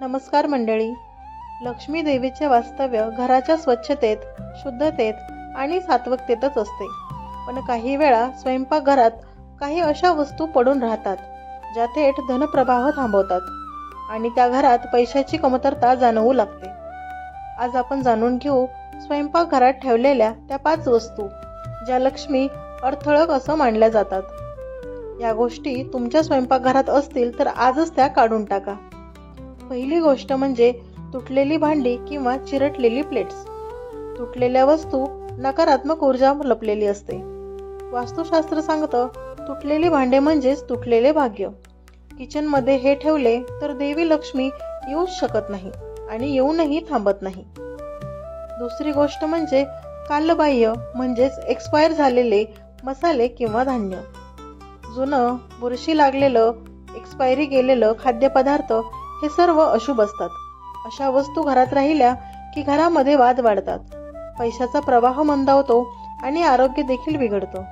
नमस्कार मंडळी. लक्ष्मी देवीचे वास्तव्य घराच्या स्वच्छतेत शुद्धतेत आणि सात्वकतेतच असते. पण काही वेळा स्वयंपाकघरात काही अशा वस्तू पडून राहतात ज्या थेट धनप्रवाह थांबवतात आणि त्या घरात पैशाची कमतरता जाणवू लागते. आज आपण जाणून घेऊ स्वयंपाकघरात ठेवलेल्या त्या पाच वस्तू ज्या लक्ष्मी अडथळक असं मानल्या जातात. या गोष्टी तुमच्या स्वयंपाकघरात असतील तर आजच त्या काढून टाका. पहिली गोष्ट म्हणजे तुटलेली भांडी किंवा चिरटलेली प्लेट्स तुटलेल्या वस्तू नकारात्मक ऊर्जा लपलेली असते. वास्तुशास्त्र सांगतं तुटलेली भांडे म्हणजेच तुटलेले भाग्य. किचनमध्ये हे ठेवले तर देवी लक्ष्मी येऊच शकत नाही आणि येऊनही थांबत नाही. दुसरी गोष्ट म्हणजे कालबाह्य म्हणजेच एक्सपायर झालेले मसाले किंवा धान्य. जुनं बुरशी लागलेलं एक्सपायरी गेलेलं खाद्यपदार्थ हे सर्व अशुभ असतात. अशा वस्तू घरात राहिल्या की घरामध्ये वाद वाढतात. पैशाचा प्रवाह मंदावतो आणि आरोग्य देखील बिघडतो.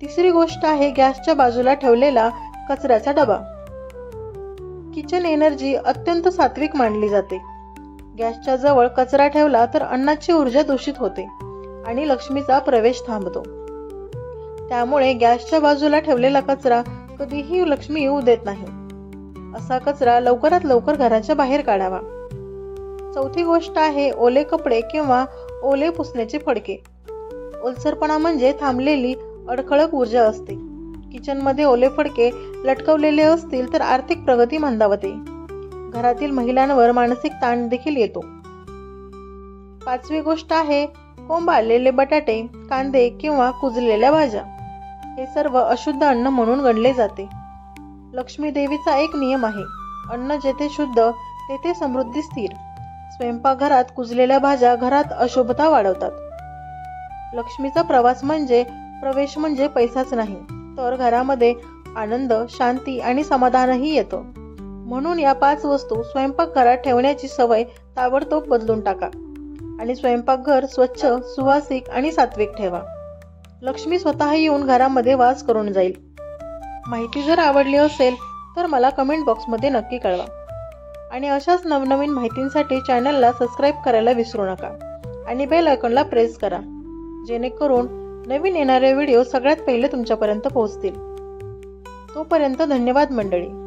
तिसरी गोष्ट आहे गॅसच्या बाजूला ठेवलेला कचऱ्याचा डबा. किचन एनर्जी अत्यंत सात्विक मानली जाते. गॅसच्या जवळ कचरा ठेवला तर अन्नाची ऊर्जा दूषित होते आणि लक्ष्मीचा प्रवेश थांबतो. त्यामुळे गॅसच्या बाजूला ठेवलेला कचरा कधीही लक्ष्मी येऊ देत नाही. असा कचरा लवकरात लवकर घराच्या बाहेर काढावा. चौथी गोष्ट आहे ओले कपडे किंवा ओले पुसण्याचे फडके. ओलसरपणा म्हणजे थांबलेली अडखळक ऊर्जा असते. किचनमध्ये ओले फडके लटकवलेले असतील तर आर्थिक प्रगती मंदावते. घरातील महिलांवर मानसिक ताण देखील येतो. पाचवी गोष्ट आहे कोंब आलेले बटाटे कांदे किंवा कुजलेल्या भाज्या. हे सर्व अशुद्ध अन्न म्हणून गणले जाते. लक्ष्मी देवीचा एक नियम आहे. अन्न जेथे शुद्ध तेथे समृद्धी स्थिर. स्वयंपाकघरात कुजलेल्या भाज्या घरात अशुभता वाढवतात. लक्ष्मीचा प्रवास म्हणजे प्रवेश म्हणजे पैसाच नाही तर घरामध्ये आनंद शांती आणि समाधानही येतं. म्हणून या पाच वस्तू स्वयंपाकघरात ठेवण्याची सवय ताबडतोब बदलून टाका आणि स्वयंपाकघर स्वच्छ सुवासिक आणि सात्विक ठेवा. लक्ष्मी स्वतः येऊन घरामध्ये वास करून जाईल. माहिती जर आवडली असेल तर मला कमेंट बॉक्समध्ये नक्की कळवा. आणि अशाच नवनवीन माहितींसाठी चॅनलला सबस्क्राईब करायला विसरू नका. आणि बेल आयकॉनला प्रेस करा जेणेकरून नवीन येणारे व्हिडिओ सगळ्यात पहिले तुमच्यापर्यंत पोहोचतील. तोपर्यंत धन्यवाद मंडळी.